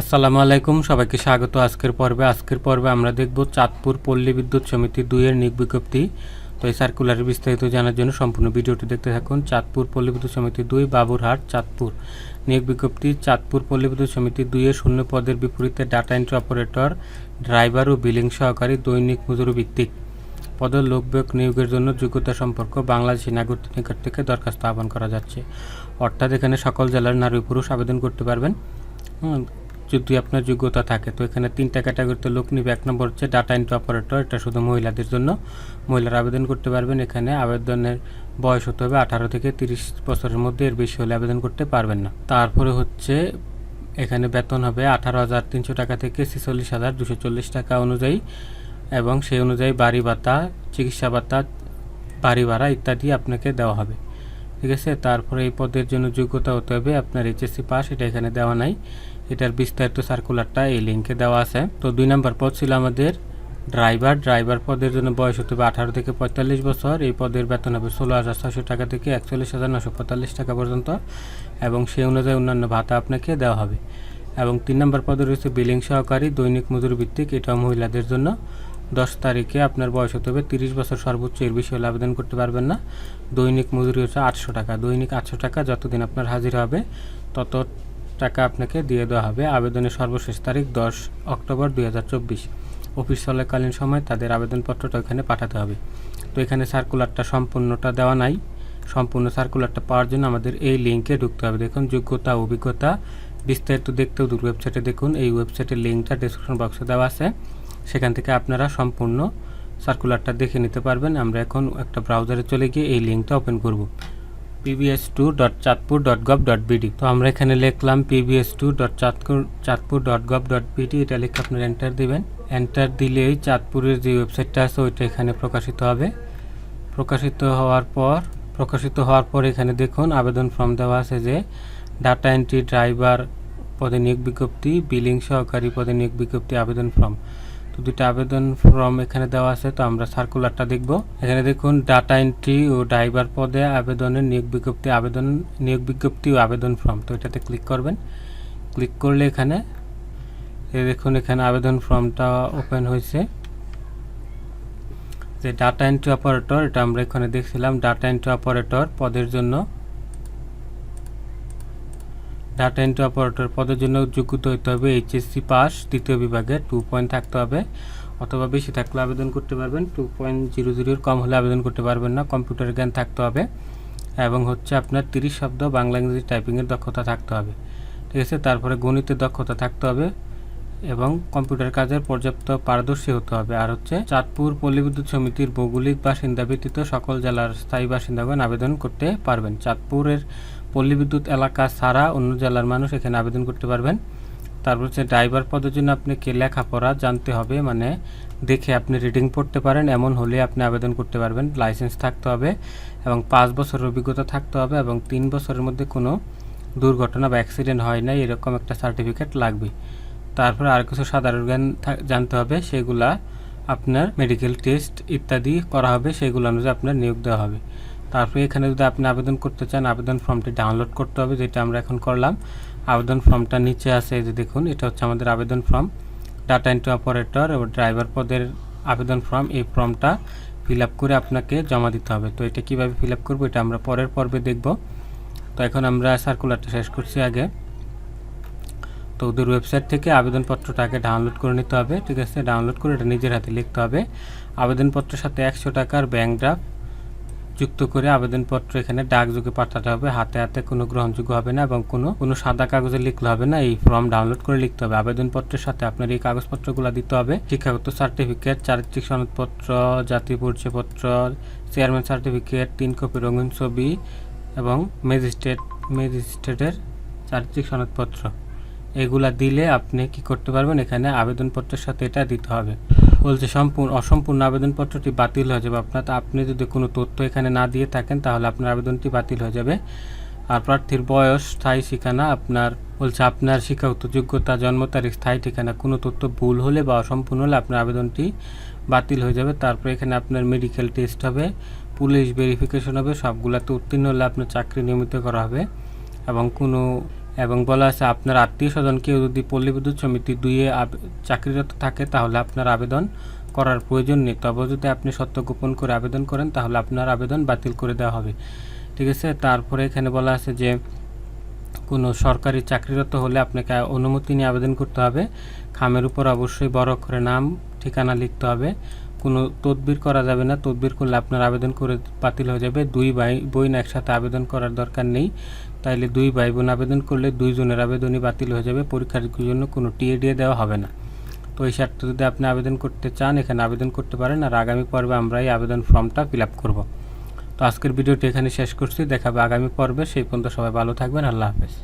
আসসালামু আলাইকুম, সবাইকে স্বাগত। আজকের পর্বে আজকের পর্বে আমরা দেখব চাঁদপুর পল্লী বিদ্যুৎ সমিতি দুইয়ের নিয়োগ বিজ্ঞপ্তি। তো এই সার্কুলারের বিস্তারিত জানার জন্য সম্পূর্ণ ভিডিওটি দেখতে থাকুন। চাঁদপুর পল্লী বিদ্যুৎ সমিতি দুই, বাবুরহাট, চাঁদপুর। নিয়োগ বিজ্ঞপ্তি, চাঁদপুর পল্লী বিদ্যুৎ সমিতি দুইয়ের শূন্য পদের বিপরীতে ডাটা এন্ট্রি অপারেটর ড্রাইভার ও বিলিং সহকারী দৈনিক মজুরি ভিত্তিক। পদের লোক বিয়োগ নিয়োগের জন্য যোগ্যতা সম্পর্ক বাংলাদেশি নাগরিক নিকট থেকে দরখাস্ত আহ্বান করা যাচ্ছে। অর্থাৎ এখানে সকল জেলার নারী পুরুষ আবেদন করতে পারবেন। যদি আপনার যোগ্যতা থাকে, তো এখানে তিনটা ক্যাটাগরিতে লোক নিবে। এক নম্বর হচ্ছে ডাটা এন্ট্রি অপারেটর এটা শুধু মহিলাদের জন্য। মহিলারা আবেদন করতে পারবেন এখানে। আবেদনের বয়স হতে হবে আঠারো থেকে তিরিশ বছরের মধ্যে, এর বেশি হলে আবেদন করতে পারবেন না। তারপরে হচ্ছে, এখানে বেতন হবে আঠারো হাজার তিনশো টাকা থেকে ছেচল্লিশ হাজার দুশো চল্লিশ টাকা অনুযায়ী। এবং সেই অনুযায়ী বাড়ি ভাতা, চিকিৎসা ভাতা, বাড়ি ভাড়া ইত্যাদি আপনাকে দেওয়া হবে। ঠিক আছে? তারপরে এই পদের জন্য যোগ্যতা হতে হবে আপনার এইচএসসি পাস এটা এখানে দেওয়া নাই। এটার বিস্তারিত সার্কুলারটা এই লিঙ্কে দেওয়া আছে। তো দুই নম্বর পদ ছিল আমাদের ড্রাইভার ড্রাইভার পদের জন্য বয়স হতে হবে আঠারো থেকে পঁয়তাল্লিশ বছর। এই পদের বেতন হবে ষোলো হাজার ছশো টাকা থেকে একচল্লিশ হাজার নশো পঁয়তাল্লিশ টাকা পর্যন্ত। এবং সেই অনুযায়ী অন্যান্য ভাতা আপনাকে দেওয়া হবে। এবং তিন নম্বর পদে রয়েছে বিলিং সহকারী, দৈনিক মজুর ভিত্তিক, এটাও মহিলাদের জন্য। দশ তারিখে আপনার বয়স হতে হবে তিরিশ বছর সর্বোচ্চ, এর বেশি হলে আবেদন করতে পারবেন না। দৈনিক মজুরি হচ্ছে আটশো টাকা। দৈনিক আটশো টাকা যতদিন আপনার হাজির হবে, তত টাকা আপনাকে দিয়ে দেওয়া হবে। আবেদনের সর্বশেষ তারিখ দশ অক্টোবর দুই হাজার চব্বিশ। অফিস চলাকালীন সময় তাদের আবেদনপত্রটা ওখানে পাঠাতে হবে। তো এখানে সার্কুলারটা সম্পূর্ণটা দেওয়া নাই। সম্পূর্ণ সার্কুলারটা পাওয়ার জন্য আমাদের এই লিঙ্কে ঢুকতে হবে। দেখুন, যোগ্যতা, অভিজ্ঞতা বিস্তারিত দেখতেও দূর ওয়েবসাইটে দেখুন। এই ওয়েবসাইটের লিঙ্কটা ডিসক্রিপশন বক্সে দেওয়া আছে। সেখান থেকে আপনারা সম্পূর্ণ সার্কুলারটা দেখে নিতে পারবেন। আমরা এখন একটা ব্রাউজারে চলে গিয়ে এই লিঙ্কটা ওপেন করব। PBS two dot Chandpur dot gov dot BD তো আমরা এখানে লিখলাম PBS two dot Chandpur Chandpur dot gov dot BD এটা লিখে আপনারা এন্টার দিবেন। এন্টার দিলেই চাঁদপুরের যে ওয়েবসাইটটা আছে, ওইটা এখানে প্রকাশিত হবে। প্রকাশিত হওয়ার পর, প্রকাশিত হওয়ার পর এখানে দেখুন, আবেদন ফর্ম দেওয়া আছে যে ডাটা এন্ট্রি ড্রাইভার পদে নিয়োগ বিজ্ঞপ্তি বিলিং সহকারী পদে নিয়োগ বিজ্ঞপ্তি, আবেদন ফর্ম তো দুটো আবেদন ফর্ম এখানে দেওয়া আছে, তো আমরা সার্কুলারটা দেখব। এখানে দেখুন ডাটা এন্ট্রি ও ড্রাইভার পদে আবেদনের নিয়োগ বিজ্ঞপ্তি, আবেদন, নিয়োগ বিজ্ঞপ্তি ও আবেদন ফর্ম তো এটাতে ক্লিক করবেন। ক্লিক করলে এখানে দেখুন এখানে আবেদন ফর্মটা ওপেন হয়েছে। যে ডাটা এন্ট্রি অপারেটর এটা আমরা এখানে দেখছিলাম ডাটা এন্ট্রি অপারেটর পদের জন্য ডাটা এন্ট্রি অপারেটর পদের জন্য যোগ্যতা হতে হবে এইচএসসি পাস দ্বিতীয় বিভাগে টু পয়েন্ট থাকতে হবে। অথবা বেশি থাকলে আবেদন করতে পারবেন টু পয়েন্ট জিরো জিরোর কম হলে আবেদন করতে পারবেন না কম্পিউটার জ্ঞান থাকতে হবে। এবং হচ্ছে আপনার তিরিশ শব্দ বাংলা ইংরেজি টাইপিংয়ের দক্ষতা থাকতে হবে। ঠিক আছে? তারপরে গণিতের দক্ষতা থাকতে হবে এবং কম্পিউটার কাজের পর্যাপ্ত পারদর্শী হতে হবে। আর হচ্ছে চাঁদপুর পল্লী বিদ্যুৎ সমিতির ভৌগোলিক বাসিন্দা ব্যতীত সকল জেলার স্থায়ী বাসিন্দাগণ আবেদন করতে পারবেন। চাঁদপুরের পল্লী বিদ্যুৎ এলাকা ছাড়া অন্য জেলার মানুষ এখানে আবেদন করতে পারবেন। তারপর হচ্ছে ড্রাইভার পদের জন্য আপনাকে লেখাপড়া জানতে হবে মানে দেখে আপনি রিডিং পড়তে পারেন, এমন হলে আপনি আবেদন করতে পারবেন। লাইসেন্স থাকতে হবে এবং পাঁচ বছরের অভিজ্ঞতা থাকতে হবে এবং তিন বছরের মধ্যে কোনো দুর্ঘটনা বা অ্যাক্সিডেন্ট হয় না এরকম একটা সার্টিফিকেট লাগবে। তারপরে আর কিছু সাধারণ জ্ঞান জানতে হবে, সেগুলা আপনার মেডিকেল টেস্ট ইত্যাদি করা হবে, সেগুলো অনুযায়ী আপনার নিয়োগ দেওয়া হবে। তারপরে এখানে যদি আপনি আবেদন করতে চান, আবেদন ফর্মটি ডাউনলোড করতে হবে, যেটা আমরা এখন করলাম। আবেদন ফর্মটা নিচে আছে, এই যে দেখুন, এটা হচ্ছে আমাদের আবেদন ফর্ম। ডাটা এন্ট্রি অপারেটর এবং ড্রাইভার পদের আবেদন ফর্ম, এই ফর্মটা ফিল করে আপনাকে জমা দিতে হবে। তো এটা কীভাবে ফিল আপ করব, এটা আমরা পরের পর্বে দেখব। তো এখন আমরা সার্কুলারটা শেষ করছি আগে। তো ওদের ওয়েবসাইট থেকে আবেদনপত্রটাকে ডাউনলোড করে নিতে হবে, ঠিক আছে? ডাউনলোড করে এটা নিজের হাতে লিখতে হবে। আবেদনপত্রের সাথে একশো টাকার ব্যাংক ড্রাফট যুক্ত করে আবেদনপত্র এখানে ডাকযোগে পাঠাতে হবে। হাতে হাতে কোনো গ্রহণযোগ্য হবে না এবং কোনো কোনো সাদা কাগজে লিখলে হবে না। এই ফর্ম ডাউনলোড করে লিখতে হবে। আবেদনপত্রের সাথে আপনার এই কাগজপত্রগুলো দিতে হবে। শিক্ষাগত সার্টিফিকেট, চারিত্রিক সনদপত্র, জাতীয় পরিচয়পত্র, চেয়ারম্যান সার্টিফিকেট, তিন কপি রঙিন ছবি এবং ম্যাজিস্ট্রেট, ম্যাজিস্ট্রেটের চারিত্রিক সনদপত্র। এগুলা দিলে আপনি কি করতে পারবেন? এখানে আবেদনপত্রের সাথে এটা দিতে হবে। বলছে, সম্পূর্ণ, অসম্পূর্ণ আবেদনপত্রটি বাতিল হয়ে যাবে। আপনার আপনি যদি কোনো তথ্য এখানে না দিয়ে থাকেন, তাহলে আপনার আবেদনটি বাতিল হয়ে যাবে। আর প্রার্থীর বয়স, স্থায়ী ঠিকানা, আপনার, বলছে, আপনার শিক্ষাগত যোগ্যতা, জন্ম তারিখ, স্থায়ী ঠিকানা, কোনো তথ্য ভুল হলে বা অসম্পূর্ণ হলে আপনার আবেদনটি বাতিল হয়ে যাবে। তারপরে এখানে আপনার মেডিকেল টেস্ট হবে, পুলিশ ভেরিফিকেশন হবে সবগুলাতে উত্তীর্ণ হলে আপনার চাকরি নিয়মিত করা হবে এবং কোনো এবং বলা আছে, আপনার আত্মীয় স্বজন কেউ যদি পল্লী বিদ্যুৎ সমিতি দুইয়ে চাকরিরত থাকে, তাহলে আপনার আবেদন করার প্রয়োজন নেই। তবে যদি আপনি সত্য গোপন করে আবেদন করেন, তাহলে আপনার আবেদন বাতিল করে দেওয়া হবে। ঠিক আছে? তারপরে এখানে বলা আছে যে, কোনো সরকারি চাকরিরত হলে আপনাকে অনুমতি নিয়ে আবেদন করতে হবে। খামের উপর অবশ্যই বড় অক্ষরে নাম, ঠিকানা লিখতে হবে। কোনো তদবির করা যাবে না। তদবির করলে আপনার আবেদন করে বাতিল হয়ে যাবে। দুই ভাই, বোন একসাথে আবেদন করার দরকার নেই। তাইলে দুই ভাই বোন আবেদন করলে দুইজনের আবেদনই বাতিল হয়ে যাবে। পরীক্ষার জন্য কোনো টিএ দিয়ে দেওয়া হবে না। তো এই সারটা যদি আপনি আবেদন করতে চান, এখানে আবেদন করতে পারেন। আর আগামী পর্বে আমরা এই আবেদন ফর্মটা ফিল আপ করব। তো আজকের ভিডিওটি এখানে শেষ করছি। দেখাবে আগামী পর্বে। সেই পর্যন্ত সবাই ভালো থাকবেন। আল্লাহ হাফেজ।